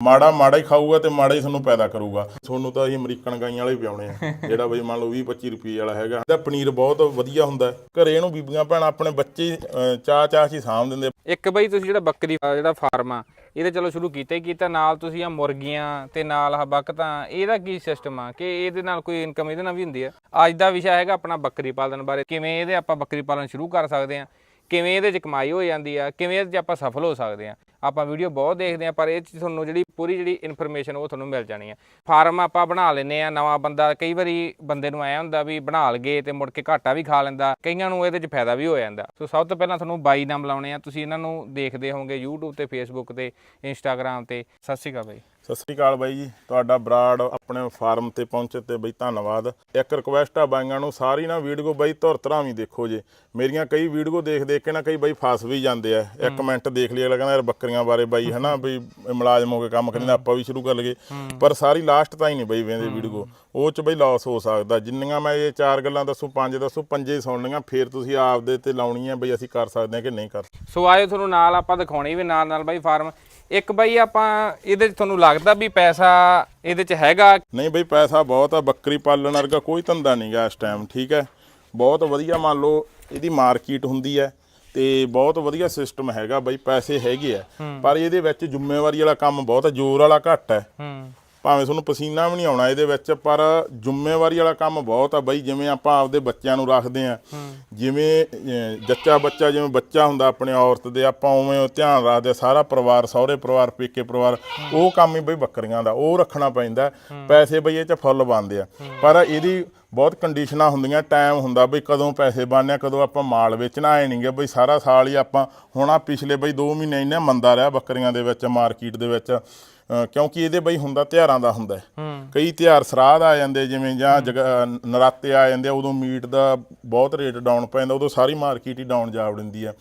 ਮਾੜਾ ਮਾੜਾ ਹੀ ਖਾਊਗਾ ਤੇ ਮਾੜਾ ਹੀ ਤੁਹਾਨੂੰ ਪੈਦਾ ਕਰੂਗਾ। ਤੁਹਾਨੂੰ ਤਾਂ ਅਸੀਂ ਅਮਰੀਕਨ ਗਾਈਆਂ ਵਾਲੇ ਪਿਆਉਣੇ ਆ। ਜਿਹੜਾ ਬਈ ਮੰਨ ਲਓ 20 25 ਰੁਪਏ ਵਾਲਾ ਹੈਗਾ। ਇਹਦਾ ਪਨੀਰ ਬਹੁਤ ਵਧੀਆ ਹੁੰਦਾ। ਘਰੇ ਇਹਨੂੰ ਬੀਬੀਆਂ ਭੈਣਾਂ ਆਪਣੇ ਬੱਚੇ ਅਹ, ਚਾਅ ਚਾਅ 'ਚ ਹੀ ਸਾਂਭ ਦਿੰਦੇ ਇੱਕ ਬਈ ਤੁਸੀਂ ਜਿਹੜਾ ਬੱਕਰੀ ਦਾ ਜਿਹੜਾ ਫਾਰਮ ਆ ਇਹਦੇ ਚਲੋ ਸ਼ੁਰੂ ਕੀਤਾ ਹੀ ਕੀਤਾ। ਨਾਲ ਤੁਸੀਂ ਆ ਮੁਰਗੀਆਂ ਤੇ ਨਾਲ ਆ ਬਕਤਾਂ ਇਹਦਾ ਕੀ ਸਿਸਟਮ ਆ? ਕਿ ਇਹਦੇ ਨਾਲ ਕੋਈ ਇਨਕਮ ਇਹਦੇ ਨਾਲ ਵੀ ਹੁੰਦੀ ਆ? ਅੱਜ ਦਾ ਵਿਸ਼ਾ ਹੈਗਾ ਆਪਣਾ ਬੱਕਰੀ ਪਾਲਣ ਬਾਰੇ। ਕਿਵੇਂ ਇਹਦੇ ਆਪਾਂ ਬੱਕਰੀ ਪਾਲਣ ਸ਼ੁਰੂ ਕਰ ਸਕਦੇ ਆ? ਕਿਵੇਂ ਇਹਦੇ 'ਚ ਕਮਾਈ ਹੋ ਜਾਂਦੀ ਆ? ਕਿਵੇਂ ਇਹਦੇ 'ਚ ਆਪਾਂ ਸਫਲ ਹੋ ਸਕਦੇ ਆ? ਆਪਾਂ ਵੀਡੀਓ ਬਹੁਤ ਦੇਖਦੇ ਆ ਪਰ ਇਹ 'ਚ ਤੁਹਾਨੂੰ ਜਿਹੜੀ ਪੂਰੀ ਜਿਹੜੀ ਇਨਫੋਰਮੇਸ਼ਨ ਉਹ ਤੁਹਾਨੂੰ ਮਿਲ ਜਾਣੀ ਆ ਫਾਰਮ ਆਪਾਂ ਬਣਾ ਲੈਨੇ ਆ ਨਵਾਂ ਬੰਦਾ ਕਈ ਵਾਰੀ ਬੰਦੇ ਨੂੰ ਆਇਆ ਹੁੰਦਾ ਵੀ ਬਣਾ ਲਗੇ ਤੇ ਮੁੜ ਕੇ ਘਾਟਾ ਵੀ ਖਾ ਲੈਂਦਾ ਕਈਆਂ ਨੂੰ ਇਹਦੇ 'ਚ ਫਾਇਦਾ ਵੀ ਹੋ ਜਾਂਦਾ। ਸੋ ਸਭ ਤੋਂ ਪਹਿਲਾਂ ਤੁਹਾਨੂੰ ਬਾਈ ਨਾਮ ਲਾਉਣੇ ਆ ਤੁਸੀਂ ਇਹਨਾਂ ਨੂੰ ਦੇਖਦੇ ਹੋਵੋਗੇ YouTube ਤੇ Facebook ਤੇ Instagram ਤੇ। ਸਤਿ ਸ਼੍ਰੀ ਅਕਾਲ ਬਾਈ। ਸਤਿ ਸ੍ਰੀ ਅਕਾਲ ਬਾਈ ਜੀ ਤੁਹਾਡਾ ਬਰਾੜ ਆਪਣੇ ਫਾਰਮ ਤੇ ਪਹੁੰਚੇ ਤੇ ਬਈ ਧੰਨਵਾਦ। ਇੱਕ ਰਿਕੁਐਸਟ ਆ ਬਾਈਆਂ ਨੂੰ ਸਾਰੀ ਨਾ ਵੀਡੀਓ ਬਾਈ ਧੁਰ ਧਰਾਵੀਂ ਦੇਖੋ ਜੇ। ਮੇਰੀਆਂ ਕਈ ਵੀਡੀਓ ਦੇਖ ਦੇਖ ਕੇ ਨਾ ਕਈ ਬਾਈ ਫਸ ਵੀ ਜਾਂਦੇ ਆ। ਇੱਕ ਮਿੰਟ ਦੇਖ ਲਈ ਅਗਲਾ ਕਹਿੰਦਾ ਯਾਰ ਬੱਕਰੀਆਂ ਬਾਰੇ ਬਾਈ ਹਨਾ ਬਈ ਇਹ ਮੁਲਾਜ਼ਮ ਹੋ ਕੇ ਕੰਮ ਕਰੀਂਦਾ ਆਪਾਂ ਵੀ ਸ਼ੁਰੂ ਕਰ ਲਈਏ। ਪਰ ਸਾਰੀ ਲਾਸਟ ਤਾਂ ਹੀ ਨਹੀਂ ਬਾਈ ਵੇਂਦੇ ਵੀਡੀਓ ਉਹ ਚ ਬਈ ਲਾਸ ਹੋ ਸਕਦਾ। ਜਿੰਨੀਆਂ ਮੈਂ ਇਹ ਚਾਰ ਗੱਲਾਂ ਦੱਸੂ ਪੰਜ ਦੱਸੂ ਪੰਜੇ ਹੀ ਸੁਣ ਲਈਆਂ ਫੇਰ ਤੁਸੀਂ ਆਪਦੇ ਤੇ ਲਾਉਣੀ ਆ ਬਈ ਅਸੀਂ ਕਰ ਸਕਦੇ ਹਾਂ ਕਿ ਨਹੀਂ ਕਰ ਸੋ ਆਇਓ ਤੁਹਾਨੂੰ ਨਾਲ ਆਪਾਂ ਦਿਖਾਉਣੀ ਵੀ ਨਾਲ ਨਾਲ ਬਾਈ ਫਾਰਮ। ਇੱਕ ਬਾਈ ਆਪਾਂ ਇਹਦੇ 'ਚ ਤੁਹਾਨੂੰ ਲੱਗਦਾ ਵੀ ਪੈਸਾ ਇਹਦੇ 'ਚ ਹੈਗਾ? ਨਹੀਂ ਬਈ ਪੈਸਾ ਬਹੁਤ ਆ ਬੱਕਰੀ ਪਾਲਣ ਵਰਗਾ ਕੋਈ ਧੰਦਾ ਨਹੀਂਗਾ ਇਸ ਟਾਈਮ ਠੀਕ ਹੈ? ਬਹੁਤ ਵਧੀਆ ਮੰਨ ਲਓ ਇਹਦੀ ਮਾਰਕੀਟ ਹੁੰਦੀ ਹੈ। ਤੇ ਬਹੁਤ ਵਧੀਆ ਸਿਸਟਮ ਹੈਗਾ ਬਈ, ਪੈਸੇ ਹੈਗੇ ਆ। ਪਰ ਇਹਦੇ ਵਿੱਚ ਜ਼ਿੰਮੇਵਾਰੀ ਵਾਲਾ ਕੰਮ ਬਹੁਤ ਜ਼ੋਰ ਵਾਲਾ ਘੱਟ ਹੈ। ਭਾਵੇਂ ਤੁਹਾਨੂੰ ਪਸੀਨਾ ਵੀ ਨਹੀਂ ਆਉਣਾ ਇਹਦੇ ਵਿੱਚ ਪਰ ਜ਼ਿੰਮੇਵਾਰੀ ਵਾਲਾ ਕੰਮ ਬਹੁਤ ਆ ਬਈ ਜਿਵੇਂ ਆਪਾਂ ਆਪਦੇ ਬੱਚਿਆਂ ਨੂੰ ਰੱਖਦੇ ਆ। ਜਿਵੇਂ ਜੱਚਾ ਬੱਚਾ ਜਿਵੇਂ ਬੱਚਾ ਹੁੰਦਾ ਆਪਣੇ ਔਰਤ ਦੇ ਆਪਾਂ ਉਵੇਂ ਉਹ ਧਿਆਨ ਰੱਖਦੇ ਸਾਰਾ ਪਰਿਵਾਰ ਸਹੁਰੇ ਪਰਿਵਾਰ ਪੇਕੇ ਪਰਿਵਾਰ ਉਹ ਕੰਮ ਹੀ ਬਈ ਬੱਕਰੀਆਂ ਦਾ ਉਹ ਰੱਖਣਾ ਪੈਂਦਾ। ਪੈਸੇ ਬਈ ਇਹ ਚ ਫੁੱਲ ਬਣਦੇ ਆ। ਪਰ ਇਹਦੀ ਬਹੁਤ ਕੰਡੀਸ਼ਨਾਂ ਹੁੰਦੀਆਂ ਟਾਈਮ ਹੁੰਦਾ ਬਈ ਕਦੋਂ ਪੈਸੇ ਬਣਨੇ ਆ, ਕਦੋਂ ਆਪਾਂ ਮਾਲ ਵੇਚਣਾ ਆਏ ਨਹੀਂਗੇ ਬਈ ਸਾਰਾ ਸਾਲ ਹੀ ਆਪਾਂ ਹੁਣ ਆ ਪਿਛਲੇ ਬਈ 2 ਮਹੀਨੇ ਇੰਨਾ ਮੰਦਾ ਰਿਹਾ ਬੱਕਰੀਆਂ ਦੇ ਵਿੱਚ ਮਾਰਕੀਟ ਦੇ ਵਿੱਚ। ਕਿਉਂਕਿ ਇਹਦੇ ਬਈ ਹੁੰਦਾ ਤਿਉਹਾਰਾਂ ਦਾ ਹੁੰਦਾ ਹੈ। ਕਈ ਤਿਉਹਾਰ ਸਰਾਧ ਆ ਜਾਂਦੇ ਜਿਵੇਂ ਜਾਂ ਨਰਾਤੇ ਆ ਜਾਂਦੇ ਉਦੋਂ ਮੀਟ ਦਾ ਬਹੁਤ ਰੇਟ ਡਾਊਨ ਪੈਂਦਾ ਉਦੋਂ ਸਾਰੀ ਮਾਰਕੀਟ ਹੀ ਡਾਊਨ ਜਾ ਵੜਦੀ ਆ।